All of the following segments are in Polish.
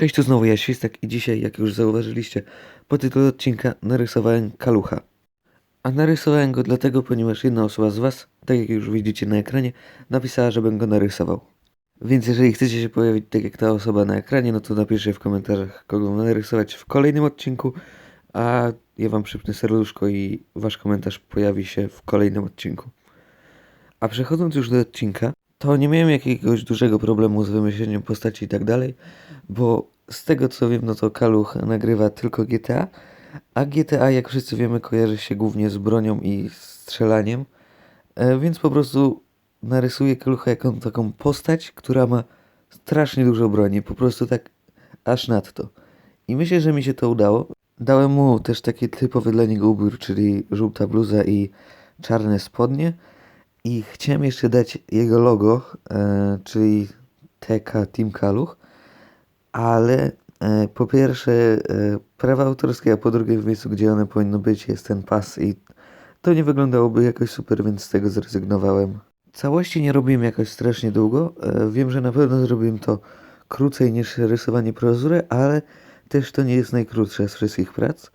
Cześć, tu znowu ja, Świstek i dzisiaj, jak już zauważyliście, po tytule odcinka narysowałem kalucha. A narysowałem go dlatego, ponieważ jedna osoba z Was, tak jak już widzicie na ekranie, napisała, żebym go narysował. Więc jeżeli chcecie się pojawić tak jak ta osoba na ekranie, no to napiszcie w komentarzach, kogo narysować w kolejnym odcinku, a ja Wam przypnę serduszko i Wasz komentarz pojawi się w kolejnym odcinku. A przechodząc już do odcinka, to nie miałem jakiegoś dużego problemu z wymyśleniem postaci i tak dalej, bo z tego co wiem, no to Kaluch nagrywa tylko GTA, a GTA, jak wszyscy wiemy, kojarzy się głównie z bronią i strzelaniem, e, więc po prostu narysuję Kalucha jako taką postać, która ma strasznie dużo broni, po prostu tak aż nadto. I myślę, że mi się to udało. Dałem mu też taki typowy dla niego ubiór, czyli żółta bluza i czarne spodnie. I chciałem jeszcze dać jego logo, e, czyli TK Team Kaluch, ale e, po pierwsze e, prawa autorskie, a po drugie w miejscu, gdzie one powinno być jest ten pas i to nie wyglądałoby jakoś super, więc z tego zrezygnowałem. Całości nie robiłem jakoś strasznie długo. E, wiem, że na pewno zrobiłem to krócej niż rysowanie prozury, ale też to nie jest najkrótsze z wszystkich prac.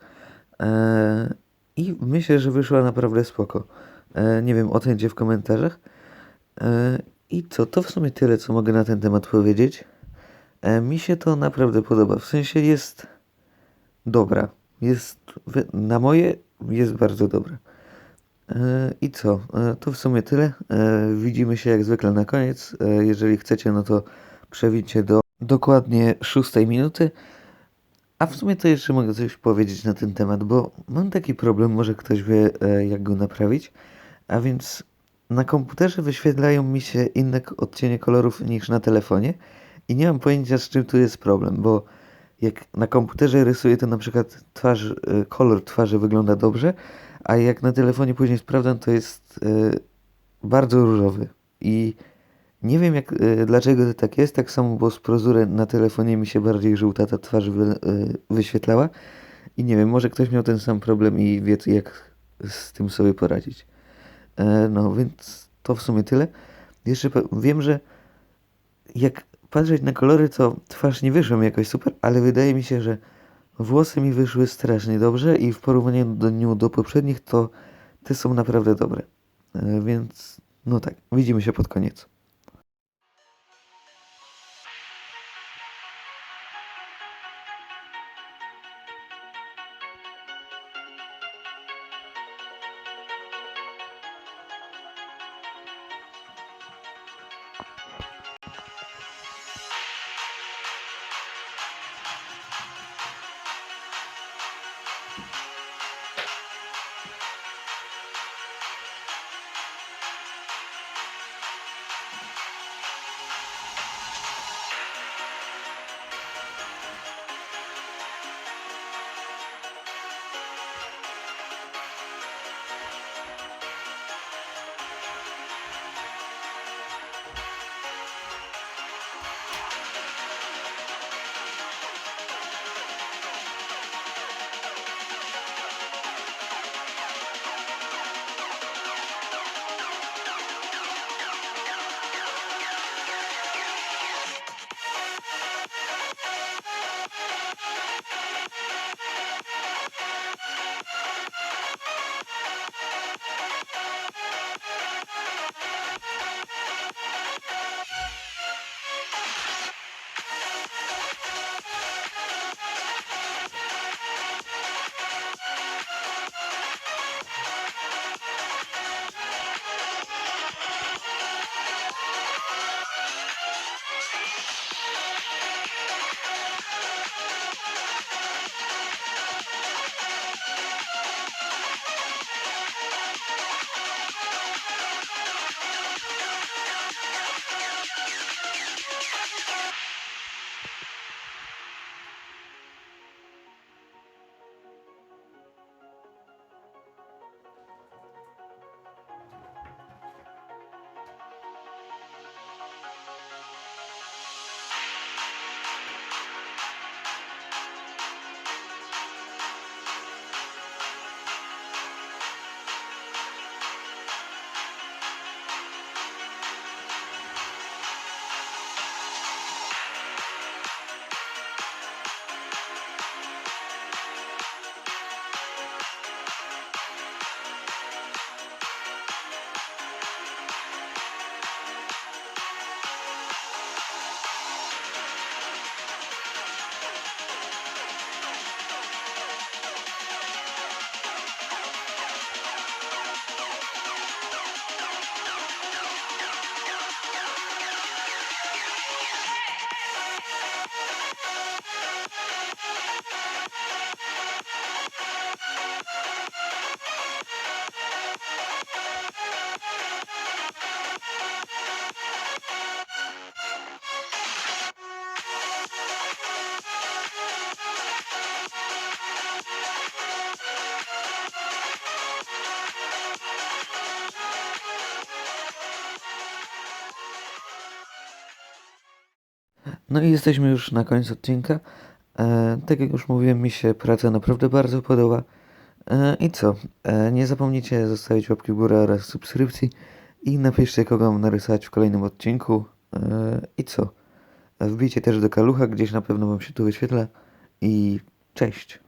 I myślę, że wyszła naprawdę spoko. Nie wiem, ocencie w komentarzach. I co, to w sumie tyle, co mogę na ten temat powiedzieć. E, mi się to naprawdę podoba. W sensie jest dobra. Jest, na moje jest bardzo dobra. E, I co? E, To w sumie tyle. Widzimy się jak zwykle na koniec. Jeżeli chcecie, no to przewijcie do dokładnie szóstej minuty. A w sumie to jeszcze mogę coś powiedzieć na ten temat, bo mam taki problem, może ktoś wie jak go naprawić. A więc na komputerze wyświetlają mi się inne odcienie kolorów niż na telefonie i nie mam pojęcia z czym tu jest problem, bo jak na komputerze rysuję, to na przykład twarz, e, kolor twarzy wygląda dobrze, a jak na telefonie później sprawdzam, to jest e, bardzo różowy. I nie wiem jak, e, dlaczego to tak jest, tak samo, bo z prozury na telefonie mi się bardziej żółta ta twarz wy, wyświetlała. I nie wiem, może ktoś miał ten sam problem i wie jak z tym sobie poradzić. No więc to w sumie tyle. Jeszcze wiem, że jak patrzeć na kolory, to twarz nie wyszła mi jakoś super, ale wydaje mi się, że włosy mi wyszły strasznie dobrze i w porównaniu do nią do poprzednich, to te są naprawdę dobre. E, Więc no tak, widzimy się pod koniec. No i jesteśmy już na końcu odcinka. E, tak jak już mówiłem, mi się praca naprawdę bardzo podoba. E, I co? E, nie zapomnijcie zostawić łapki w górę oraz subskrypcji i napiszcie, kogo mam narysować w kolejnym odcinku. E, I co? Wbijcie też do kalucha, gdzieś na pewno wam się tu wyświetla. I cześć!